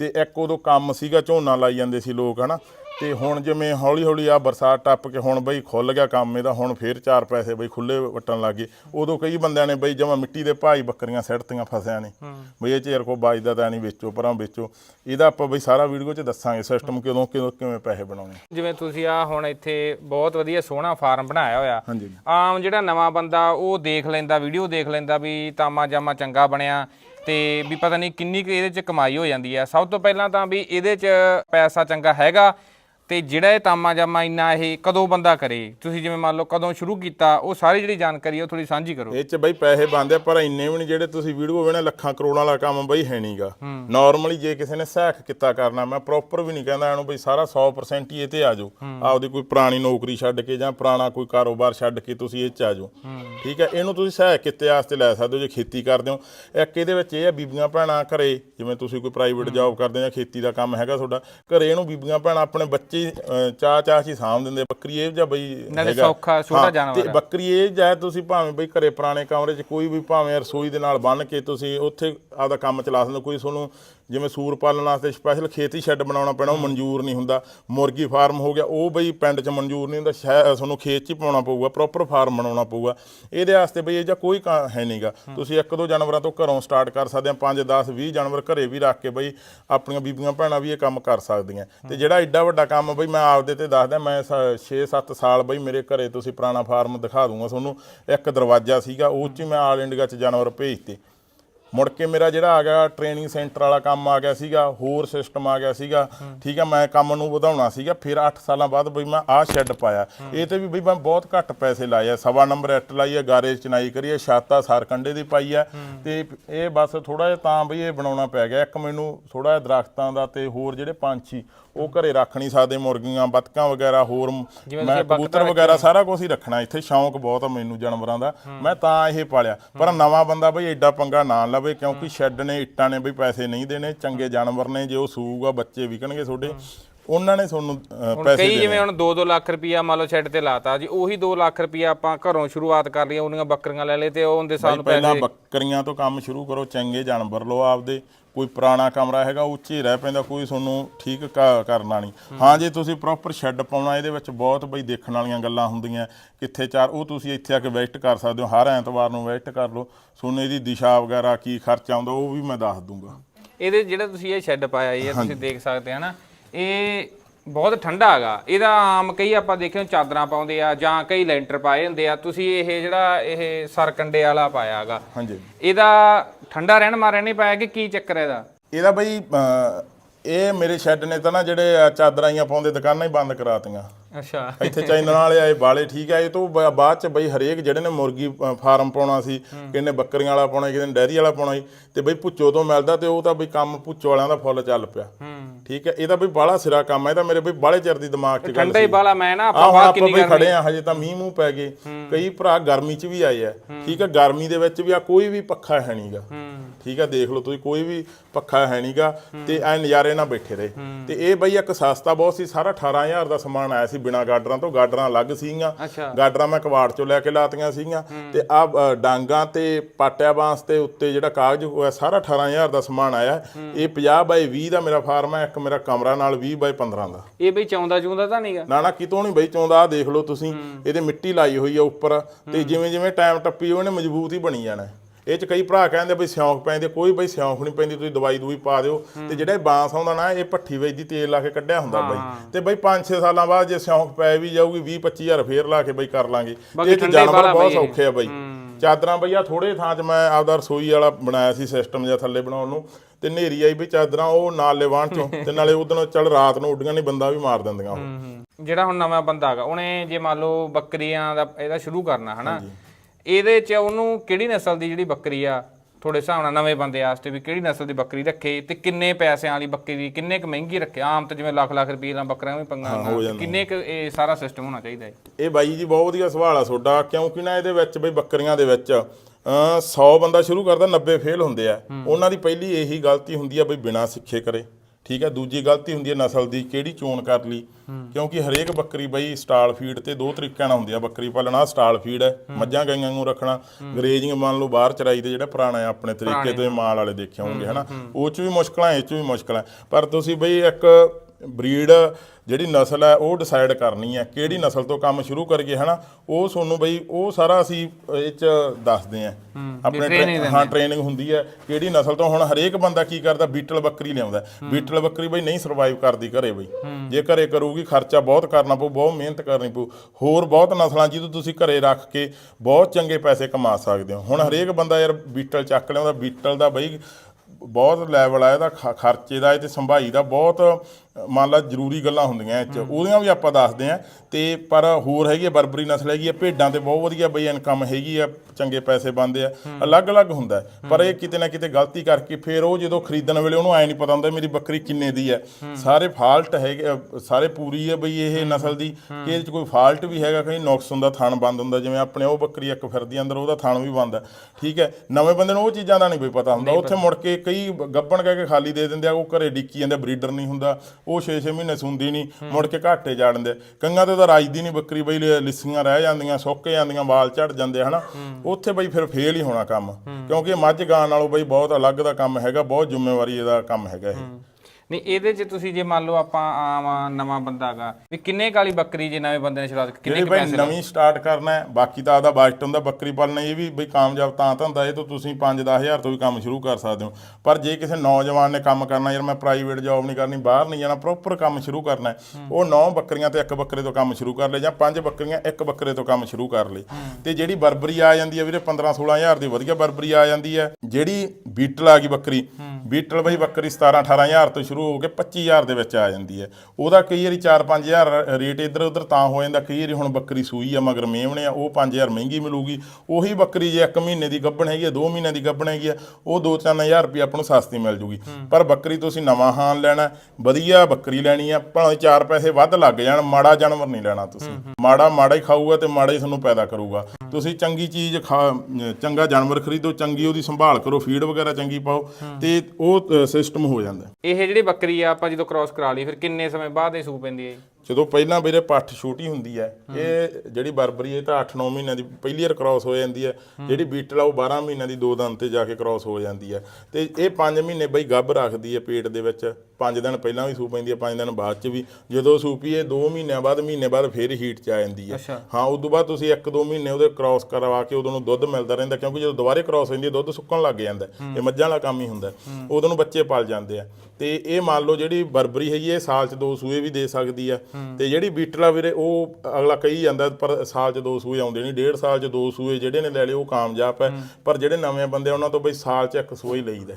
ਤੇ ਇੱਕ ਉਦੋਂ ਕੰਮ ਸੀਗਾ ਝੋਨਾ ਲਾਈ ਜਾਂਦੇ ਸੀ ਲੋਕ ਹਨਾ? ਤੇ ਹੁਣ ਜਿਵੇਂ ਹੌਲੀ ਹੌਲੀ ਆ ਬਰਸਾਤ ਟੱਪ ਕੇ ਹੁਣ ਬਈ ਖੁੱਲ ਗਿਆ ਕੰਮ ਇਹਦਾ ਹੁਣ ਫੇਰ ਚਾਰ ਪੈਸੇ ਬਈ ਖੁੱਲੇ ਵਟਣ ਲੱਗੇ ਉਦੋਂ ਕਈ ਬੰਦਿਆਂ ਨੇ ਬਈ ਜਮਾ ਮਿੱਟੀ ਦੇ ਭਾਈ ਬੱਕਰੀਆਂ ਸਿੱਟਤੀਆਂ ਫਸਿਆਂ ਨੇ। ਬਈ ਇਹ ਚੇਰ ਕੋ ਬਾਜਦਾ ਤਾਂ ਨਹੀਂ ਵੇਚੋ ਪਰਾਂ ਵੇਚੋ। ਇਹਦਾ ਆਪਾਂ ਬਈ ਸਾਰਾ ਵੀਡੀਓ 'ਚ ਦੱਸਾਂਗੇ ਸਿਸਟਮ ਕਦੋਂ ਕਿਦੋਂ ਕਿਵੇਂ ਪੈਸੇ ਬਣਾਉਣੇ। ਜਿਵੇਂ ਤੁਸੀਂ ਆ ਹੁਣ ਇੱਥੇ ਬਹੁਤ ਵਧੀਆ ਸੋਹਣਾ ਫਾਰਮ ਬਣਾਇਆ ਹੋਇਆ। ਹਾਂਜੀ। ਆਮ ਜਿਹੜਾ ਨਵਾਂ ਬੰਦਾ ਉਹ ਦੇਖ ਲੈਂਦਾ ਵੀਡੀਓ ਦੇਖ ਲੈਂਦਾ ਵੀ ਤਾਮਾ ਜਾਮਾ ਚੰਗਾ ਬਣਿਆ ਤੇ ਵੀ ਪਤਾ ਨਹੀਂ ਕਿੰਨੀ ਕੁ ਇਹਦੇ ਚ ਕਮਾਈ ਹੋ ਜਾਂਦੀ ਆ। ਸਭ ਤੋਂ ਪਹਿਲਾਂ ਤਾਂ ਵੀ ਇਹਦੇ ਚ ਪੈਸਾ ਚੰਗਾ ਹੈਗਾ ਤੇ ਜਿਹੜਾ ਇਹ ਤਾਮਾ ਜਾਮਾ ਇੰਨਾ ਇਹ ਕਦੋਂ ਬੰਦਾ ਕਰੇ? ਤੁਸੀਂ ਜਿਵੇਂ ਮੰਨ ਲਓ ਕਦੋਂ ਸ਼ੁਰੂ ਕੀਤਾ ਉਹ ਸਾਰੀ ਜਿਹੜੀ ਜਾਣਕਾਰੀ ਆ ਉਹ ਥੋੜੀ ਸਾਂਝੀ ਕਰੋ। ਇਹ ਚ ਬਈ ਪੈਸੇ ਬਣਦੇ ਆ, ਪਰ ਇੰਨੇ ਵੀ ਨਹੀਂ ਜਿਹੜੇ ਤੁਸੀਂ ਵੀਡੀਓ ਵੇਣੇ ਲੱਖਾਂ ਕਰੋੜਾਂ ਵਾਲਾ ਕੰਮ ਬਈ ਹੈ ਨਹੀਂਗਾ ਨਾਰਮਲੀ ਜੇ ਕਿਸੇ ਨੇ ਸਹਾਇਕ ਕੀਤਾ ਕਰਨਾ ਮੈਂ ਪ੍ਰੋਪਰ ਵੀ ਨਹੀਂ ਕਹਿੰਦਾ ਇਹਨੂੰ ਬਈ ਸਾਰਾ 100% ਹੀ ਇਹ ਤੇ ਆ ਜਾਓ। ਆਪਦੀ ਕੋਈ ਪੁਰਾਣੀ ਨੌਕਰੀ ਛੱਡ ਕੇ ਜਾਂ ਪੁਰਾਣਾ ਕੋਈ ਕਾਰੋਬਾਰ ਛੱਡ ਕੇ ਤੁਸੀਂ ਇਹ ਚ ਆ ਜਾਓ। ਠੀਕ ਹੈ ਇਹਨੂੰ ਤੁਸੀਂ ਸਹਾਇਕ ਕਿੱਤੇ ਵਾਸਤੇ ਲੈ ਸਕਦੇ ਹੋ ਜੇ ਖੇਤੀ ਕਰਦੇ ਹੋ। ਇੱਕ ਇਹਦੇ ਵਿੱਚ ਇਹ ਆ ਬੀਬੀਆਂ ਭੈਣਾਂ ਘਰੇ ਜਿਵੇਂ ਤੁਸੀਂ ਕੋਈ ਪ੍ਰਾਈਵੇਟ ਜੌਬ ਕਰਦੇ ਹੋ ਜਾਂ ਖੇਤੀ ਦਾ ਕੰਮ ਹੈਗਾ ਤੁਹਾਡਾ ਘਰੇ ਇਹਨੂੰ ਬੀਬੀਆਂ ਭੈਣਾਂ ਆਪਣੇ ਬੱਚੇ ਚਾਅ ਚਾਅ 'ਚ ਹੀ ਸਾਂਭ ਦਿੰਦੇ ਬੱਕਰੀ ਇਹ ਜਾਂ ਬਈ ਨਾਲੇ। ਸੌਖਾ, ਛੋਟਾ ਜਾਨਵਰ ਤੇ। ਬੱਕਰੀ ਇਹ ਜਾਂ ਤੁਸੀਂ ਭਾਵੇਂ ਬਈ ਘਰੇ ਪੁਰਾਣੇ ਕਮਰੇ 'ਚ ਕੋਈ ਵੀ ਭਾਵੇਂ ਰਸੋਈ ਦੇ ਨਾਲ ਬੰਨ ਕੇ ਤੁਸੀਂ ਉੱਥੇ ਆਪਦਾ ਕੰਮ ਚਲਾ ਸਕਦੇ। ਕੋਈ ਤੁਹਾਨੂੰ ਜਿਵੇਂ ਸੂਰ ਪਾਲਣ ਵਾਸਤੇ ਸਪੈਸ਼ਲ ਖੇਤੀ ਸ਼ੈੱਡ ਬਣਾਉਣਾ ਪੈਣਾ ਉਹ ਮਨਜ਼ੂਰ ਨਹੀਂ ਹੁੰਦਾ। ਮੁਰਗੀ ਫਾਰਮ ਹੋ ਗਿਆ ਉਹ ਬਈ ਪਿੰਡ 'ਚ ਮਨਜ਼ੂਰ ਨਹੀਂ ਹੁੰਦਾ ਤੁਹਾਨੂੰ ਖੇਤ 'ਚ ਹੀ ਪਾਉਣਾ ਪਊਗਾ ਪ੍ਰੋਪਰ ਫਾਰਮ ਬਣਾਉਣਾ ਪਊਗਾ। ਇਹਦੇ ਵਾਸਤੇ ਬਈ ਇਹ ਜਾਂ ਕੋਈ ਹੈ ਨਹੀਂਗਾ ਤੁਸੀਂ ਇੱਕ ਦੋ ਜਾਨਵਰਾਂ ਤੋਂ ਘਰੋਂ ਸਟਾਰਟ ਕਰ ਸਕਦੇ ਆ 5 10 20 ਜਾਨਵਰ ਘਰੇ ਵੀ ਰੱਖ ਕੇ ਬਈ ਆਪਣੀਆਂ ਬੀਬੀਆਂ ਭੈਣਾਂ ਵੀ ਇਹ ਕੰਮ ਕਰ ਸਕਦੀਆਂ। ਤੇ ਜਿਹੜਾ ਐਡਾ ਵੱਡਾ ਕੰਮ ਬਈ ਮੈਂ ਆਪਦੇ ਤੇ ਦੱਸਦਾ ਮੈਂ 6-7 ਸਾਲ ਬਈ ਮੇਰੇ ਘਰੇ ਤੁਸੀਂ ਪੁਰਾਣਾ ਫਾਰਮ ਦਿਖਾ ਦੂੰਗਾ ਤੁਹਾਨੂੰ। ਇੱਕ ਦਰਵਾਜ਼ਾ ਸੀਗਾ ਉਹ 'ਚ ਮੈਂ ਆਲ ਇੰਡੀਆ 'ਚ ਜਾਨਵਰ ਭੇਜਤੇ। ਮੁੜ ਕੇ ਮੇਰਾ ਜਿਹੜਾ ਆ ਗਿਆ ਟ੍ਰੇਨਿੰਗ ਸੈਂਟਰ ਵਾਲਾ ਕੰਮ ਆ ਗਿਆ ਸੀਗਾ, ਹੋਰ ਸਿਸਟਮ ਆ ਗਿਆ ਸੀਗਾ, ਠੀਕ ਆ, ਮੈਂ ਕੰਮ ਨੂੰ ਵਧਾਉਣਾ ਸੀਗਾ, ਫਿਰ 8 ਸਾਲਾਂ ਬਾਅਦ ਬਈ ਮੈਂ ਆਹ ਸ਼ੈੱਡ ਪਾਇਆ। ਇਹ ਤੇ ਵੀ ਬਈ ਮੈਂ ਬਹੁਤ ਘੱਟ ਪੈਸੇ ਲਾਏ ਆ, ਸਵਾ ਨੰਬਰ ਐਟ ਲਾਈ ਆ ਗਾਰੇ ਚਨਾਈ ਕਰੀ ਆ, ਛਾਤਾ ਸਰਕੰਡੇ ਦੀ ਪਾਈ ਆ, ਤੇ ਇਹ ਬਸ ਥੋੜਾ ਜਿਹਾ ਤਾਂ ਬਈ ਇਹ ਬਣਾਉਣਾ ਪੈ ਗਿਆ। ਇੱਕ ਮੈਨੂੰ ਥੋੜਾ ਜਿਹਾ ਦਰਖਤਾਂ ਦਾ ਤੇ ਹੋਰ ਜਿਹੜੇ ਪੰਛੀ ਉਹ ਘਰੇ ਰੱਖ ਨਹੀਂ ਸਕਦੇ ਮੁਰਗੀਆਂ ਬਤਕਾਂ ਵਗੈਰਾ ਹੋਰ ਮੈਂ ਕਬੂਤਰ ਵਗੈਰਾ ਸਾਰਾ ਕੁਝ ਹੀ ਰੱਖਣਾ ਇੱਥੇ ਸ਼ੌਂਕ ਬਹੁਤ ਆ ਮੈਨੂੰ ਜਾਨਵਰਾਂ ਦਾ। ਮੈਂ ਤਾਂ ਇਹ ਪਾਲਿਆ। ਪਰ ਨਵਾਂ ਬੰਦਾ ਬਈ ਐਡਾ ਪੰਗਾ ਨਾ ਲਵੇ ਕਿਉਂਕਿ ਸ਼ੈੱਡ ਨੇ ਇੱਟਾਂ ਨੇ ਬਈ ਪੈਸੇ ਨਹੀਂ ਦੇਣੇ ਚੰਗੇ ਜਾਨਵਰ ਨੇ ਜੇ ਉਹ ਸੂਗਾ ਬੱਚੇ ਵਿਕਣਗੇ ਤੁਹਾਡੇ। ਉਹਨਾਂ ਨੇ ਤੁਹਾਨੂੰ ਅਹ, ਪੈਸੇ ਕਈ ਜਿਵੇਂ ਹੁਣ 2-2 ਲੱਖ ਰੁਪਈਆ ਮੰਨ ਲਓ ਸ਼ੈੱਡ ਤੇ ਲਾਤਾ ਜੀ ਉਹੀ 2 ਲੱਖ ਰੁਪਈਆ ਆਪਾਂ ਘਰੋਂ ਸ਼ੁਰੂਆਤ ਕਰ ਲਈ ਉਹਨੀਆਂ ਬੱਕਰੀਆਂ ਲੈ ਲਏ ਤੇ ਉਹ ਉਹਦੇ ਸਾਨੂੰ ਪਹਿਲਾਂ ਬੱਕਰੀਆਂ ਤੋਂ ਕੰਮ ਸ਼ੁਰੂ ਕਰੋ ਚੰਗੇ ਜਾਨਵਰ ਲਓ ਆਪਦੇ। ਕੋਈ ਪੁਰਾਣਾ ਕਮਰਾ ਹੈਗਾ ਉੱਚੇ ਹੀ ਰਹਿ ਪੈਂਦਾ ਕੋਈ ਤੁਹਾਨੂੰ ਠੀਕ ਕ- ਕਰਨਾ ਨਹੀਂ। ਹਾਂ। ਜੇ ਤੁਸੀਂ ਪ੍ਰੋਪਰ ਸ਼ੈੱਡ ਪਾਉਣਾ ਇਹਦੇ ਵਿੱਚ ਬਹੁਤ ਬਈ ਦੇਖਣ ਵਾਲੀਆਂ ਗੱਲਾਂ ਹੁੰਦੀਆਂ। ਕਿੱਥੇ ਚਾਰ ਉਹ ਤੁਸੀਂ ਇੱਥੇ ਆ ਕੇ ਵਿਜ਼ਿਟ ਕਰ ਸਕਦੇ ਹੋ ਹਰ ਐਤਵਾਰ ਨੂੰ ਵਿਜ਼ਿਟ ਕਰ ਲਓ। ਤੁਹਾਨੂੰ ਇਹਦੀ ਦਿਸ਼ਾ ਵਗੈਰਾ ਕੀ ਖਰਚਾ ਆਉਂਦਾ ਉਹ ਵੀ ਮੈਂ ਦੱਸ ਦੂੰਗਾ। ਇਹਦੇ ਜਿਹੜਾ ਤੁਸੀਂ ਇਹ ਸ਼ੈੱਡ ਪਾਇਆ ਇਹ ਤੁਸੀਂ ਦੇਖ ਸਕਦੇ ਆ ਨਾ ਇਹ ਬਹੁਤ ਠੰਡਾ ਹੈਗਾ। ਇਹਦਾ ਆਮ ਕਈ ਆਪਾਂ ਦੇਖਿਆ ਚਾਦਰਾਂ ਪਾਉਂਦੇ ਆ ਜਾਂ ਕਈ ਲੈਂਟਰ ਪਾਏ ਹੁੰਦੇ ਆ। ਤੁਸੀਂ ਇਹ ਜਿਹੜਾ ਇਹ ਸਰਕੰਡੇ ਵਾਲਾ ਪਾਇਆ ਹੈਗਾ। ਹਾਂਜੀ। ਇਹਦਾ ਠੰਡਾ ਰਹਿਣ ਮਾਰੇ ਨਹੀਂ ਪਾਇਆ ਕਿ ਕੀ ਚੱਕਰ ਹੈ ਇਹਦਾ? ਇਹਦਾ ਬਈ ਅਹ, ਇਹ ਮੇਰੇ ਸ਼ੈੱਡ ਨੇ ਤਾਂ ਨਾ ਜਿਹੜੇ ਚਾਦਰਾਂ ਆਈਆਂ ਪਾਉਂਦੇ ਦੁਕਾਨਾਂ ਹੀ ਬੰਦ ਕਰਾਤੀਆਂ। ਅੱਛਾ। ਇੱਥੇ ਚਾਈਨਾ ਵਾਲੇ ਆਏ ਬਾਲੇ ਠੀਕ ਆ ਇਹ ਤੋਂ ਬਾ- ਬਾਅਦ ਚ ਬਈ ਹਰੇਕ ਜਿਹੜੇ ਨੇ ਮੁਰਗੀ ਅ, ਫਾਰਮ ਪਾਉਣਾ ਸੀ ਕਿਸੇ ਨੇ ਬੱਕਰੀਆਂ ਵਾਲਾ ਪਾਉਣਾ ਕਿਸੇ ਨੇ ਡੈਰੀ ਵਾਲਾ ਪਾਉਣਾ ਸੀ ਤੇ ਬਈ ਪੁੱਚੋ ਤੋਂ ਮਿਲਦਾ ਤੇ ਉਹ ਤਾਂ ਬਈ ਕੰਮ ਪੁੱਚੋ ਵਾਲਿਆਂ ਦਾ ਫੁੱਲ ਚੱਲ ਪਿਆ। ਹੂੰ। ਠੀਕ ਹੈ ਇਹਦਾ ਬਈ ਬਾਲਾ ਸਿਰਾ ਕੰਮ ਹੈ ਇਹ ਤਾਂ ਮੇਰੇ ਬਈ ਬਾਲੇ ਚਿਰ ਦੀ ਦਿਮਾਗ 'ਚ ਗੱਲ ਠੰਡਾ ਹੀ ਬਾਲਾ ਮੈਂ ਨਾ ਆਪਾਂ ਹੁਣ ਬਾਹਰ ਆਪਾਂ ਕਿੰਨੀ ਬਈ ਗਰਮੀ ਖੜੇ ਆ ਹਜੇ ਤਾਂ ਮੀਂਹ ਮੂੰਹ ਪੈ ਗਏ। ਕਈ ਭਰਾ ਗਰਮੀ 'ਚ ਵੀ ਆਏ ਆ। ਠੀਕ ਹੈ ਗਰਮੀ ਦੇ ਵਿੱਚ ਵੀ ਆ ਕੋਈ ਵੀ ਪੱਖਾ ਹੈ ਨਹੀਂਗਾ ਹੂੰ। ਠੀਕ ਆ ਦੇਖ ਲਓ ਤੁਸੀਂ ਕੋਈ ਵੀ ਪੱਖਾ ਹੈ ਨਹੀਂਗਾ ਤੇ ਐ ਨਜ਼ਾਰੇ ਨਾਲ ਬੈਠੇ ਰਹੇ। ਤੇ ਇਹ ਬਈ ਇੱਕ ਸਸਤਾ ਬਹੁਤ ਸੀ ਸਾਰਾ 18000 ਦਾ ਸਮਾਨ ਆਇਆ ਸੀ ਬਿਨਾ ਗਾਡਰਾਂ ਤੋਂ ਗਾਡਰਾਂ ਅਲੱਗ ਸੀਗੀਆਂ। ਗਾਡਰਾਂ ਮੈਂ ਕਵਾੜ ਚੋਂ ਲੈ ਕੇ ਲਾਤੀਆਂ ਸੀਗੀਆਂ ਤੇ ਆ ਡਾਂਗਾ ਤੇ ਪਾਟਿਆ ਬਾਂਸ ਤੇ ਉੱਤੇ ਜਿਹੜਾ ਕਾਗਜ਼ ਹੋਇਆ ਸਾਰਾ 18000 ਦਾ ਸਮਾਨ ਆਇਆ। ਇਹ 50 ਬਾਈ 20 ਦਾ ਮੇਰਾ ਫਾਰਮ ਹੈ ਇੱਕ ਮੇਰਾ ਕਮਰਾ ਨਾਲ 20 ਬਾਈ 15 ਦਾ। ਇਹ ਬਈ ਚਾਉਂਦਾ ਚੂੰਦਾ ਤਾਂ ਨਹੀਂਗਾ ਨਾ ਨਾ ਕਿਤੋਂ ਨਹੀਂ ਬਈ ਚੋਂਦਾ ਆ ਦੇਖ ਲਓ ਤੁਸੀਂ। ਇਹਦੇ ਮਿੱਟੀ ਲਾਈ ਹੋਈ ਆ ਉੱਪਰ ਤੇ ਜਿਵੇਂ ਜਿਵੇਂ ਟਾਈਮ ਟੱਪੀ ਉਹਨੇ ਮਜ਼ਬੂਤ ਹੀ ਬਣੀ ਜਾਣਾ। ਇਹ ਚ ਕਈ ਭਰਾ ਕਹਿੰਦੇ ਬਈ ਸਿਉਂਕ ਪੈਂਦੇ ਕੋਈ ਬਈ ਸਿਉਂਕ ਨਹੀਂ ਪੈਂਦੀ ਤੁਸੀਂ ਦਵਾਈ ਦੂਈ ਪਾ ਦਿਓ। ਤੇ ਜਿਹੜਾ ਇਹ ਬਾਂਸ ਆਉਂਦਾ ਨਾ ਇਹ ਭੱਠੀ ਵਿੱਚ ਦੀ ਤੇਲ ਲਾ ਕੇ ਕੱਢਿਆ ਹੁੰਦਾ ਬਈ। ਤੇ ਬਈ 5-6 ਸਾਲਾਂ ਬਾਅਦ ਜੇ ਸਿਉਂਕ ਪੈ ਵੀ ਜਾਊਗੀ 20-25000 ਫੇਰ ਲਾ ਕੇ ਬਈ ਕਰ ਲਾਂਗੇ। ਇਹ ਚ ਜਾਨਵਰ ਬਹੁਤ ਬਈ। ਸੌਖੇ ਆ ਬਈ। ਚਾਦਰਾਂ ਬਈ ਆ ਥੋੜੇ ਥਾਂ 'ਚ ਮੈਂ ਆਪਦਾ ਰਸੋਈ ਵਾਲਾ ਬਣਾਇਆ ਸੀ ਸਿਸਟਮ ਜਿਹਾ ਥੱਲੇ ਬਣਾਉਣ ਨੂੰ। ਤੇ ਨੇਰੀ ਆਈ ਵੀ ਚਾਦਰਾਂ ਉਹ ਨਾਲ ਲੈਵਾਨ ਚੋਂ। ਤੇ ਨਾਲੇ ਉਦੋਂ ਚੱਲ ਰਾਤ ਨੂੰ ਉੱਡੀਆਂ ਨਹੀਂ ਬੰਦਾ ਵੀ ਮਾਰ ਦਿੰਦੀਆਂ ਉਹ। ਜਿਹੜਾ ਹੁਣ ਨਵਾਂ ਬੰਦਾ ਹੈਗਾ ਉਹਨੇ ਜੇ ਮੰਨ ਲਓ ਬੱਕਰੀਆਂ ਦਾ ਇਹਦਾ ਸ਼ੁਰੂ ਕਰਨਾ ਹਨਾ? ਇਹਦੇ ਚ ਉਹਨੂੰ ਕਿਹੜੀ ਨਸਲ ਦੀ ਜਿਹੜੀ ਬੱਕਰੀ ਆ ਥੋੜੇ ਹਿਸਾਬ ਨਾਲ ਨਵੇਂ ਬੰਦੇ ਆਸਤੇ ਵੀ ਕਿਹੜੀ ਨਸਲ ਦੀ ਬੱਕਰੀ ਰੱਖੇ ਤੇ ਕਿੰਨੇ ਪੈਸਿਆਂ ਵਾਲੀ ਬੱਕਰੀ ਕਿੰਨੇ ਕੁ ਮਹਿੰਗੀ ਰੱਖੇ? ਆਮ ਤਾਂ ਜਿਵੇਂ ਲੱਖ ਲੱਖ ਰੁਪਏ ਨਾਲ ਬੱਕਰੀਆਂ ਵੀ ਪੰਗਾ ਹੋ ਜਾਂਦਾ। ਕਿੰਨੇ ਕੁ ਇਹ ਸਾਰਾ ਸਿਸਟਮ ਹੋਣਾ ਚਾਹੀਦਾ ਹੈ ਇਹ ਬਾਈ ਜੀ ਬਹੁਤ ਵਧੀਆ ਸਵਾਲ ਆ ਤੁਹਾਡਾ ਕਿਉਂਕਿ ਨਾ ਇਹਦੇ ਵਿੱਚ ਬਈ ਬੱਕਰੀਆਂ ਦੇ ਵਿੱਚ ਅ 100 ਬੰਦਾ ਸ਼ੁਰੂ ਕਰਦਾ 90 ਫੇਲ ਹੁੰਦੇ ਆ। ਉਹਨਾਂ ਦੀ ਪਹਿਲੀ ਇਹੀ ਗਲਤੀ ਹੁੰਦੀ ਆ ਬਈ ਬਿਨਾਂ ਸਿੱਖੇ ਕਰੇ। ਠੀਕ ਹੈ ਦੂਜੀ ਗਲਤੀ ਹੁੰਦੀ ਹੈ ਨਸਲ ਦੀ ਕਿਹੜੀ ਚੋਣ ਕਰ ਲਈ? ਕਿਉਂਕਿ ਹਰੇਕ ਬੱਕਰੀ ਬਈ ਸਟਾਲ ਫੀਡ ਤੇ ਦੋ ਤਰੀਕਿਆਂ ਨਾਲ ਹੁੰਦੀ ਆ। ਬੱਕਰੀ ਪਾਲਣਾ ਸਟਾਲ ਫੀਡ ਹੈ ਮੱਝਾਂ ਗਾਈਆਂ ਨੂੰ ਰੱਖਣਾ। ਗਰੇਜਿੰਗ ਮੰਨ ਲਓ ਬਾਹਰ ਚਰਾਈ ਦੇ ਜਿਹੜਾ ਪੁਰਾਣਾ ਆ ਆਪਣੇ ਤਰੀਕੇ ਤੇ ਮਾਲ ਵਾਲੇ ਦੇਖੇ ਹੋਣਗੇ ਹਨਾ? ਉਹ ਚ ਵੀ ਮੁਸ਼ਕਲਾਂ ਇਹ ਚ ਵੀ ਮੁਸ਼ਕਲਾਂ। ਪਰ ਤੁਸੀਂ ਬਈ ਇੱਕ ਬਰੀਡ ਜਿਹੜੀ ਨਸਲ ਹੈ ਉਹ ਡਿਸਾਈਡ ਕਰਨੀ ਹੈ ਕਿਹੜੀ ਨਸਲ ਤੋਂ ਕੰਮ ਸ਼ੁਰੂ ਕਰੀਏ ਹਨਾ? ਉਹ ਤੁਹਾਨੂੰ ਬਈ ਉਹ ਸਾਰਾ ਅਸੀਂ ਇਹ ਚ ਦੱਸਦੇ ਆ ਆਪਣੇ ਹਾਂ। ਟ੍ਰੇਨਿੰਗ ਹੁੰਦੀ ਹੈ। ਕਿਹੜੀ ਨਸਲ ਤੋਂ ਹੁਣ ਹਰੇਕ ਬੰਦਾ ਕੀ ਕਰਦਾ? ਬੀਟਲ ਬੱਕਰੀ ਲਿਆਉਂਦਾ ਬੀਟਲ ਬੱਕਰੀ ਬਈ ਨਹੀਂ ਸਰਵਾਈਵ ਕਰਦੀ ਘਰੇ ਬਈ। ਜੇ ਘਰੇ ਕਰੂਗੀ ਖਰਚਾ ਬਹੁਤ ਕਰਨਾ ਪਊ ਬਹੁਤ ਮਿਹਨਤ ਕਰਨੀ ਪਊ। ਹੋਰ ਬਹੁਤ ਨਸਲਾਂ ਜਿਹਨੂੰ ਤੁਸੀਂ ਘਰੇ ਰੱਖ ਕੇ ਬਹੁਤ ਚੰਗੇ ਪੈਸੇ ਕਮਾ ਸਕਦੇ ਹੋ। ਹੁਣ ਹਰੇਕ ਬੰਦਾ ਯਾਰ ਬੀਟਲ ਚੱਕ ਲਿਆਉਂਦਾ। ਬੀਟਲ ਦਾ ਬਈ ਬਹੁਤ ਲੈਵਲ ਆ ਇਹਦਾ ਖਰਚੇ ਦਾ ਇਹ ਤੇ ਸੰਭਾਈ ਦਾ ਬਹੁਤ ਮੰਨ ਲਾ ਜ਼ਰੂਰੀ ਗੱਲਾਂ ਹੁੰਦੀਆਂ ਇਹ ਚ। ਉਹਦੀਆਂ ਵੀ ਆਪਾਂ ਦੱਸਦੇ ਆ। ਤੇ ਪਰ ਹੋਰ ਹੈਗੀ ਆ ਬਰਬਰੀ ਨਸਲ ਹੈਗੀ ਆ ਭੇਡਾਂ ਤੇ ਬਹੁਤ ਵਧੀਆ ਬਈ ਇਨਕਮ ਹੈਗੀ ਆ ਚੰਗੇ ਪੈਸੇ ਬਣਦੇ ਆ। ਅਲੱਗ-ਅਲੱਗ ਹੁੰਦਾ ਹੈ। ਪਰ ਇਹ ਕਿਤੇ ਨਾ ਕਿਤੇ ਗਲਤੀ ਕਰਕੇ ਫਿਰ ਉਹ ਜਦੋਂ ਖਰੀਦਣ ਵੇਲੇ ਉਹਨੂੰ ਐ ਨਹੀਂ ਪਤਾ ਹੁੰਦਾ ਮੇਰੀ ਬੱਕਰੀ ਕਿੰਨੇ ਦੀ ਹੈ। ਸਾਰੇ ਫਾਲਟ ਹੈਗੇ ਅ, ਸਾਰੇ ਪੂਰੀ ਹੈ ਬਈ ਇਹ ਨਸਲ ਦੀ। ਕਿ ਇਹਦੇ ਚ ਕੋਈ ਫਾਲਟ ਵੀ ਹੈਗਾ ਕਈ ਨੁਕਸ ਹੁੰਦਾ ਥਣ ਬੰਦ ਹੁੰਦਾ ਜਿਵੇਂ ਆਪਣੇ ਉਹ ਬੱਕਰੀ ਇੱਕ ਫਿਰਦੀ ਅੰਦਰ ਉਹਦਾ ਥਣ ਵੀ ਬੰਦ ਹੈ ਠੀਕ ਹੈ ਨਵੇਂ ਬੰਦੇ ਨੂੰ ਉਹ ਚੀਜ਼ਾਂ ਦਾ ਨਹੀਂ ਕੋਈ ਪਤਾ ਹੁੰਦਾ। ਉੱਥੇ ਮੁੜ ਕੇ ਕਈ ਗੱਬਣ ਕਹਿ ਕੇ ਖਾਲੀ ਦੇ ਦਿੰਦੇ ਆ ਉਹ ਘਰੇ ਡਿੱਕੀ ਜਾਂਦੇ ਬਰੀਡਰ ਨਹੀਂ ਹੁੰਦਾ। ਉਹ 6-6 ਮਹੀਨੇ ਸੁੰਦੀ ਨਹੀਂ, ਮੁੜ ਕੇ ਘਾਟੇ ਜਾ ਦਿੰਦੇ ਕੰਗਾ ਤੇ ਤਾਂ ਰਾਜਦੀ ਨਹੀਂ ਬੱਕਰੀ ਬਈ ਲਿੱਸੀਆਂ ਰਹਿ ਜਾਂਦੀਆਂ, ਸੁੱਕ ਜਾਂਦੀਆਂ, ਵਾਲ ਝੜ ਜਾਂਦੇ, ਹਨਾ? ਉੱਥੇ ਬਈ ਫਿਰ ਫੇਲ ਹੀ ਹੋਣਾ ਕੰਮ। ਕਿਉਂਕਿ ਮੱਝ ਗਾਂ ਨਾਲੋਂ ਬਈ ਬਹੁਤ ਅਲੱਗ ਦਾ ਕੰਮ ਹੈਗਾ, ਬਹੁਤ ਜ਼ਿੰਮੇਵਾਰੀ ਇਹਦਾ ਕੰਮ ਹੈਗਾ ਇਹ। ਨਹੀਂ ਇਹਦੇ ਚ ਤੁਸੀਂ ਜੇ ਮੰਨ ਲਓ ਆਪਾਂ ਆਮ ਨਵਾਂ ਬੰਦਾ ਹੈਗਾ ਵੀ ਕਿੰਨੇ ਕਾਲੀ ਬੱਕਰੀ ਜੇ ਨਵੇਂ ਬੰਦੇ ਨੇ ਸ਼ੁਰੂਆਤ ਕਿੰਨੇ ਜਿਹੜੀ ਕੁ ਬਈ ਨਵੀਂ ਸਟਾਰਟ ਕਰਨਾ ਹੈ ਬਾਕੀ ਤਾਂ ਆਦਾ ਬਜਟ ਹੁੰਦਾ ਬੱਕਰੀ ਪਾਲਣਾ ਇਹ ਵੀ ਬਈ ਕਾਮਯਾਬ ਤਾਂ ਧੰਦਾ ਇਹ ਤੋਂ ਤੁਸੀਂ 5-10000 ਤੋਂ ਵੀ ਕੰਮ ਸ਼ੁਰੂ ਕਰ ਸਕਦੇ ਹੋ। ਪਰ ਜੇ ਕਿਸੇ ਨੌਜਵਾਨ ਨੇ ਕੰਮ ਕਰਨਾ ਯਾਰ ਮੈਂ ਪ੍ਰਾਈਵੇਟ ਜੌਬ ਨਹੀਂ ਕਰਨੀ ਬਾਹਰ ਨਹੀਂ ਜਾਣਾ ਪ੍ਰੋਪਰ ਕੰਮ ਸ਼ੁਰੂ ਕਰਨਾ ਹੈ ਉਹ 9 ਬੱਕਰੀਆਂ ਤੇ ਇੱਕ ਬੱਕਰੇ ਤੋਂ ਕੰਮ ਸ਼ੁਰੂ ਕਰ ਲੇ ਜਾਂ 5 ਬੱਕਰੀਆਂ ਇੱਕ ਬੱਕਰੇ ਤੋਂ ਕੰਮ ਸ਼ੁਰੂ ਕਰ ਲੇ ਤੇ ਜਿਹੜੀ ਬਰਬਰੀ ਆ ਜਾਂਦੀ ਹੈ ਵੀਰੇ 15-16000 ਦੀ ਵਧੀਆ ਬਰਬਰੀ ਆ ਜਾਂਦੀ ਹੈ ਜਿਹੜੀ ਬੀਟਲ ਆ ਗਈ ਬੱਕਰੀ ਬੀਟਲ ਬਈ ਬੱਕਰੀ 17-18000 ਤੋਂ ਸ਼ੁਰੂ ਹੋ ਕੇ 25000 ਦੇ ਵਿੱਚ ਆ ਜਾਂਦੀ ਹੈ। ਉਹਦਾ ਕਈ ਵਾਰੀ 4-5000 ਰੇਟ ਇੱਧਰ ਉੱਧਰ ਤਾਂ ਹੋ ਜਾਂਦਾ। ਕਈ ਵਾਰੀ ਹੁਣ ਬੱਕਰੀ ਸੂਈ ਆ ਮਗਰ ਮੇਵਣੇ ਆ ਉਹ 5000 ਮਹਿੰਗੀ ਮਿਲੂਗੀ। ਉਹੀ ਬੱਕਰੀ ਜੇ 1 ਮਹੀਨੇ ਦੀ ਗੱਭਣ ਹੈਗੀ ਆ 2 ਮਹੀਨਿਆਂ ਦੀ ਗੱਭਣ ਹੈਗੀ ਆ ਉਹ 2-3000 ਰੁਪਏ ਆਪਾਂ ਨੂੰ ਸਸਤੀ ਮਿਲ ਜੂਗੀ। ਪਰ ਬੱਕਰੀ ਤੁਸੀਂ ਨਵਾਂ ਹਾਨ ਲੈਣਾ ਵਧੀਆ ਬੱਕਰੀ ਲੈਣੀ ਆ ਭਾਵੇਂ 4 ਪੈਸੇ ਵੱਧ ਲੱਗ ਜਾਣ ਮਾੜਾ ਜਾਨਵਰ ਨਹੀਂ ਲੈਣਾ ਤੁਸੀਂ। ਮਾੜਾ ਮਾੜਾ ਹੀ ਖਾਊਗਾ ਤੇ ਮਾੜਾ ਹੀ ਤੁਹਾਨੂੰ ਪੈਦਾ ਕਰੂਗਾ। ਤੁਸੀਂ ਚੰਗੀ ਚੀਜ਼ ਖਾ ਚੰਗਾ ਜਾਨਵਰ ਖਰੀਦੋ ਚੰਗੀ ਉਹਦੀ ਸੰਭਾਲ ਕਰੋ ਫੀਡ ਵਗੈਰਾ ਚੰਗੀ ਪਾਓ ਤੇ ਉਹ ਸਿਸਟਮ ਹੋ ਜਾਂਦਾ। ਇਹ ਜਿਹੜੀ ਬੱਕਰੀ ਆ? ਆਪਾਂ ਜਦੋਂ ਕ੍ਰਾਸ ਕਰਾ ਲਈ, ਫਿਰ ਕਿੰਨੇ ਸਮੇਂ ਬਾਅਦ ਇਹ ਸੂ ਪੈਂਦੀ ਹੈ ਜੀ? ਜਦੋਂ ਪਹਿਲਾਂ ਵੀਰੇ ਪੱਠ ਛੋਟੀ ਹੁੰਦੀ ਹੈ, ਇਹ ਜਿਹੜੀ ਬਰਬਰੀ ਇਹ ਤਾਂ 8-9 ਮਹੀਨਿਆਂ ਦੀ ਪਹਿਲੀ ਵਾਰ ਕ੍ਰਾਸ ਹੋ ਜਾਂਦੀ ਹੈ। ਜਿਹੜੀ ਬੀਟਲ ਆ, ਉਹ 12 ਮਹੀਨਿਆਂ ਦੀ ਦੋ ਦੰਦ ਤੇ ਜਾ ਕੇ ਕ੍ਰਾਸ ਹੋ ਜਾਂਦੀ ਹੈ। ਤੇ ਇਹ 5 ਮਹੀਨੇ ਬਈ ਗੱਭ ਰੱਖਦੀ ਹੈ ਪੇਟ ਦੇ ਵਿੱਚ। 5 ਦਿਨ ਪਹਿਲਾਂ ਵੀ ਸੂ ਪੈਂਦੀ ਹੈ 5 ਦਿਨ ਬਾਅਦ ਚ ਵੀ। ਜਦੋਂ ਸੂਪੀ ਇਹ 2 ਮਹੀਨਿਆਂ ਬਾਅਦ ਮਹੀਨੇ ਬਾਅਦ ਫੇਰ ਹੀਟ ਚ ਆ ਜਾਂਦੀ ਹੈ। ਹਾਂ ਉਦੋਂ ਬਾਅਦ ਤੁਸੀਂ 1-2 ਮਹੀਨੇ ਉਹਦੇ ਕ੍ਰਾਸ ਕਰਵਾ ਕੇ ਉਦੋਂ ਨੂੰ ਦੁੱਧ ਮਿਲਦਾ ਰਹਿੰਦਾ ਕਿਉਂਕਿ ਜਦੋਂ ਦੁਬਾਰੇ ਕ੍ਰਾਸ ਹੋ ਜਾਂਦੀ ਹੈ ਦੁੱਧ ਸੁੱਕਣ ਲੱਗ ਜਾਂਦਾ। ਇਹ ਮੱਝਾਂ ਵਾਲਾ ਕੰਮ ਹੀ ਹੁੰਦਾ। ਉਦੋਂ ਨੂੰ ਬੱਚੇ ਪਲ ਜਾਂਦੇ ਆ। ਤੇ ਇਹ ਮੰਨ ਲਓ ਜਿਹੜੀ ਬਰਬਰੀ ਹੈਗੀ ਇਹ ਸਾਲ 'ਚ ਦੋ ਸੂਏ ਵੀ ਦੇ ਸਕਦੀ ਆ। ਤੇ ਜਿਹੜੀ ਬੀਟਲਾ ਵੀਰੇ ਉਹ ਅਗਲਾ ਕਹੀ ਜਾਂਦਾ ਪਰ ਸਾਲ 'ਚ ਦੋ ਸੂਏ ਆਉਂਦੇ ਨਹੀਂ। ਡੇਢ ਸਾਲ 'ਚ ਦੋ ਸੂਏ ਜਿਹੜੇ ਨੇ ਲੈ ਲਏ ਉਹ ਕਾਮਯਾਬ ਹੈ। ਪਰ ਜਿਹੜੇ ਨਵੇਂ ਬੰਦੇ ਉਹਨਾਂ ਤੋਂ ਬਈ ਸਾਲ 'ਚ ਇੱਕ ਸੂਆ ਹੀ ਲਈਦਾ।